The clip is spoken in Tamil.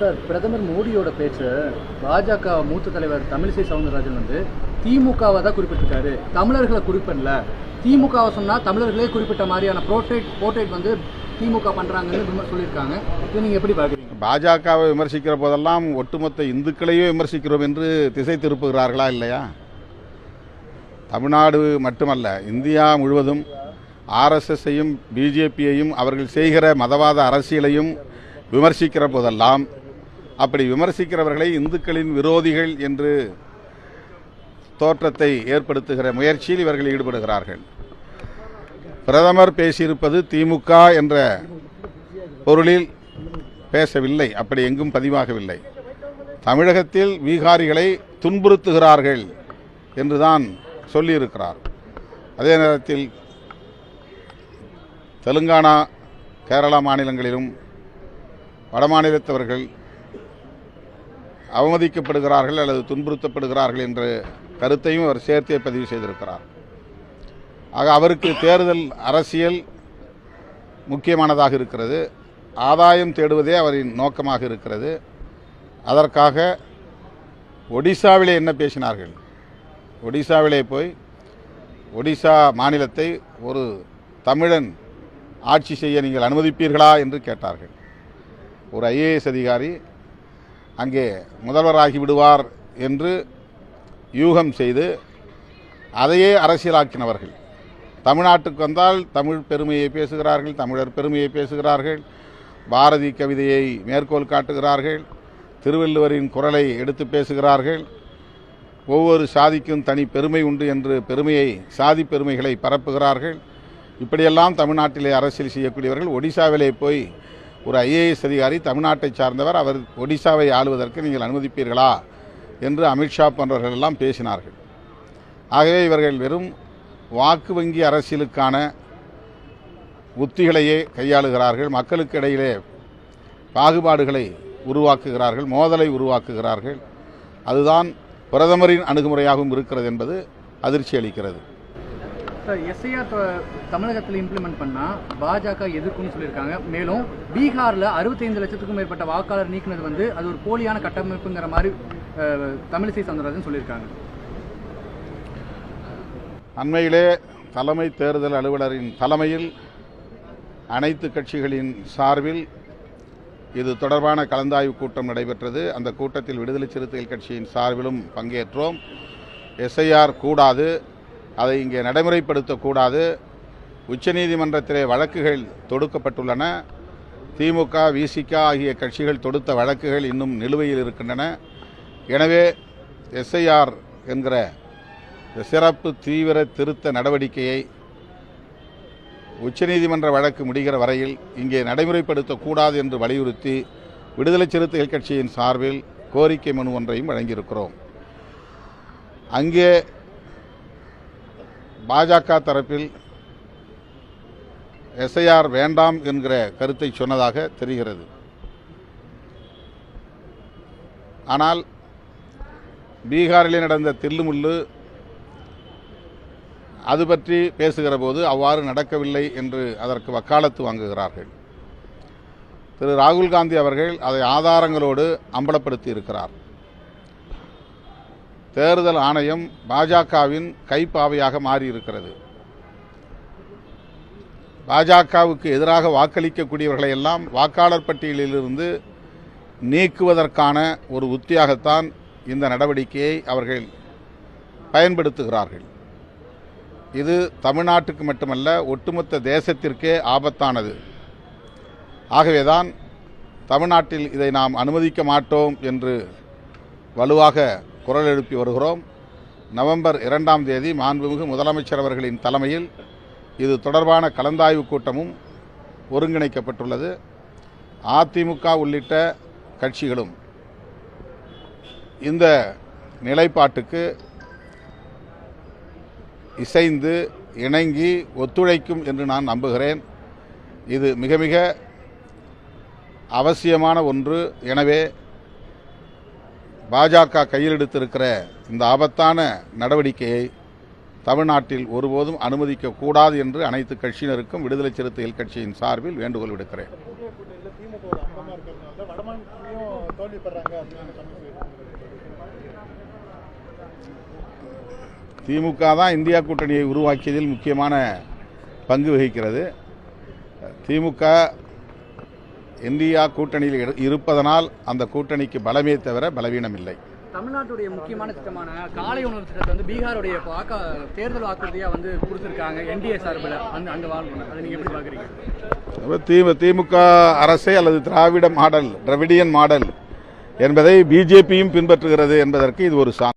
சார் பிரதமர் மோடியோட பேச்சு பாஜக மூத்த தலைவர் தமிழிசை சவுந்தரராஜன் வந்து திமுகவை தான் குறிப்பிட்டிருக்காரு. தமிழர்களை குறிப்பிடல. திமுகவை சொன்னால் தமிழர்களே குறிப்பிட்ட மாதிரியான ப்ரோட்ரேட் போர்ட்ரேட் வந்து திமுக பண்ணுறாங்கன்னு சொல்லியிருக்காங்க. இது நீங்கள் எப்படி பார்க்குறீங்க? பாஜகவை விமர்சிக்கிற போதெல்லாம் ஒட்டுமொத்த இந்துக்களையே விமர்சிக்கிறோம் என்று திசை திருப்புகிறார்களா இல்லையா? தமிழ்நாடு மட்டுமல்ல இந்தியா முழுவதும் ஆர்எஸ்எஸ்ஸையும் பிஜேபியையும் அவர்கள் செய்கிற மதவாத அரசியலையும் விமர்சிக்கிற போதெல்லாம் அப்படி விமர்சிக்கிறவர்களை இந்துக்களின் விரோதிகள் என்று தோற்றத்தை ஏற்படுத்துகிற முயற்சியில் இவர்கள் ஈடுபடுகிறார்கள். பிரதமர் பேசியிருப்பது திமுக என்ற பொருளில் பேசவில்லை. அப்படி எங்கும் பதிவாகவில்லை. தமிழகத்தில் பீகாரிகளை துன்புறுத்துகிறார்கள் என்றுதான் சொல்லியிருக்கிறார். அதே நேரத்தில் தெலுங்கானா கேரளா மாநிலங்களிலும் வடமாநிலத்தவர்கள் அவமதிக்கப்படுகிறார்கள் அல்லது துன்புறுத்தப்படுகிறார்கள் என்ற கருத்தையும் அவர் சேர்த்தே பதிவு செய்திருக்கிறார். ஆக அவருக்கு தேர்தல் அரசியல் முக்கியமானதாக இருக்கிறது. ஆதாயம் தேடுவதே அவரின் நோக்கமாக இருக்கிறது. அதற்காக ஒடிசாவிலே என்ன பேசினார்கள்? ஒடிசாவிலே போய் ஒடிசா மாநிலத்தை ஒரு தமிழன் ஆட்சி செய்ய நீங்கள் அனுமதிப்பீர்களா என்று கேட்டார்கள். ஒரு ஐஏஎஸ் அதிகாரி அங்கே முதல்வராகி விடுவார் என்று யூகம் செய்து அதையே அரசியலாக்கினவர்கள். தமிழ்நாட்டுக்கு வந்தால் தமிழ் பெருமையை பேசுகிறார்கள் தமிழர் பெருமையை பேசுகிறார்கள் பாரதி கவிதையை மேற்கோள் காட்டுகிறார்கள் திருவள்ளுவரின் குரலை எடுத்து பேசுகிறார்கள். ஒவ்வொரு சாதிக்கும் தனி பெருமை உண்டு என்று பெருமையை சாதி பெருமைகளை பரப்புகிறார்கள். இப்படியெல்லாம் தமிழ்நாட்டிலே அரசியல் செய்யக்கூடியவர்கள் ஒடிசாவிலே போய் ஒரு ஐஏஎஸ் அதிகாரி தமிழ்நாட்டை சார்ந்தவர் அவர் ஒடிசாவை ஆளுவதற்கு நீங்கள் அனுமதிப்பீர்களா என்று அமித்ஷா போன்றவர்கள் எல்லாம் பேசினார்கள். ஆகவே இவர்கள் வெறும் வாக்கு வங்கி அரசியலுக்கான உத்திகளையே கையாளுகிறார்கள் மக்களுக்கு இடையிலே பாகுபாடுகளை உருவாக்குகிறார்கள் மோதலை உருவாக்குகிறார்கள். அதுதான் பிரதமரின் அணுகுமுறையாகவும் இருக்கிறது என்பது அதிர்ச்சி அளிக்கிறது. சார் எஸ்ஐஆர் தமிழகத்தில் இம்ப்ளிமெண்ட் பண்ணால் பாஜக எதிர்க்கும்னு சொல்லியிருக்காங்க. மேலும் பீகாரில் அறுபத்தைந்து லட்சத்துக்கும் மேற்பட்ட வாக்காளர் நீக்கினது வந்து அது ஒரு போலியான கட்டமைப்புங்கிற மாதிரி தமிழிசை சவுந்தரராஜன் சொல்லியிருக்காங்க. அண்மையிலே தலைமை தேர்தல் அலுவலரின் தலைமையில் அனைத்து கட்சிகளின் சார்பில் இது தொடர்பான கலந்தாய்வு கூட்டம் நடைபெற்றது. அந்த கூட்டத்தில் விடுதலை சிறுத்தைகள் கட்சியின் சார்பிலும் பங்கேற்றோம். எஸ்ஐஆர் கூடாது. அதை இங்கே நடைமுறைப்படுத்தக்கூடாது. உச்சநீதிமன்றத்திலே வழக்குகள் தொடுக்கப்பட்டுள்ளன. திமுக விசிக ஆகிய கட்சிகள் தொடுத்த வழக்குகள் இன்னும் நிலுவையில் இருக்கின்றன. எனவே எஸ்ஐஆர் என்கிற சிறப்பு தீவிர திருத்த நடவடிக்கையை உச்சநீதிமன்ற வழக்கு முடிகிற வரையில் இங்கே நடைமுறைப்படுத்தக்கூடாது என்று வலியுறுத்தி விடுதலை சிறுத்தைகள் கட்சியின் சார்பில் கோரிக்கை மனு ஒன்றையும் வழங்கியிருக்கிறோம். அங்கே பாஜக தரப்பில் எஸ்ஐஆர் வேண்டாம் என்கிற கருத்தை சொன்னதாக தெரிகிறது. ஆனால் பீகாரில் நடந்த தில்லுமுள்ளு அது பற்றி பேசுகிற போது அவ்வாறு நடக்கவில்லை என்று அதற்கு வக்காலத்து வாங்குகிறார்கள். திரு ராகுல் காந்தி அவர்கள் அதை ஆதாரங்களோடு அம்பலப்படுத்தி இருக்கிறார் தேர்தல் ஆணையம் பாஜகவின் கைப்பாவையாக மாறியிருக்கிறது. பாஜகவுக்கு எதிராக வாக்களிக்கக்கூடியவர்களை எல்லாம் வாக்காளர் பட்டியலிலிருந்து நீக்குவதற்கான ஒரு உத்தியாகத்தான் இந்த நடவடிக்கையை அவர்கள் பயன்படுத்துகிறார்கள். இது தமிழ்நாட்டுக்கு மட்டுமல்ல ஒட்டுமொத்த தேசத்திற்கே ஆபத்தானது. ஆகவேதான் தமிழ்நாட்டில் இதை நாம் அனுமதிக்க மாட்டோம் என்று வலுவாக குரல் எழுப்பி வருகிறோம். நவம்பர் இரண்டாம் தேதி மாண்புமிகு முதலமைச்சர் அவர்களின் தலைமையில் இது தொடர்பான கலந்தாய்வு கூட்டமும் ஒருங்கிணைக்கப்பட்டுள்ளது. அதிமுக உள்ளிட்ட கட்சிகளும் இந்த நிலைப்பாட்டுக்கு இசைந்து இணங்கி ஒத்துழைக்கும் என்று நான் நம்புகிறேன். இது மிக மிக அவசியமான ஒன்று. எனவே பாஜக கையில் எடுத்திருக்கிற இந்த ஆபத்தான நடவடிக்கையை தமிழ்நாட்டில் ஒருபோதும் அனுமதிக்க கூடாது என்று அனைத்து கட்சியினருக்கும் விடுதலை சிறுத்தைகள் கட்சியின் சார்பில் வேண்டுகோள் விடுக்கிறேன். திமுக தான் இந்தியா கூட்டணியை உருவாக்கியதில் முக்கியமான பங்கு வகிக்கிறது. திமுக இந்தியா கூட்டணியில் இரு- இருப்பதனால் அந்த கூட்டணிக்கு பலமே தவிர பலவீனம் இல்லை தமிழ்நாட்டுடைய முக்கியமான திட்டமான காலை உணவு திட்டத்தை வந்து பீகாருடைய வாக்கா தேர்தல் வாக்குறுதியா வந்து கொடுத்துருக்காங்க என்டிஏ சார்பில். அந்த அந்த வாழ்வு அதை நீங்க எப்படி தி- திமுக அரசே அல்லது திராவிட மாடல் டிராவிடியன் மாடல் என்பதை பிஜேபியும் பின்பற்றுகிறது என்பதற்கு இது ஒரு சான்று.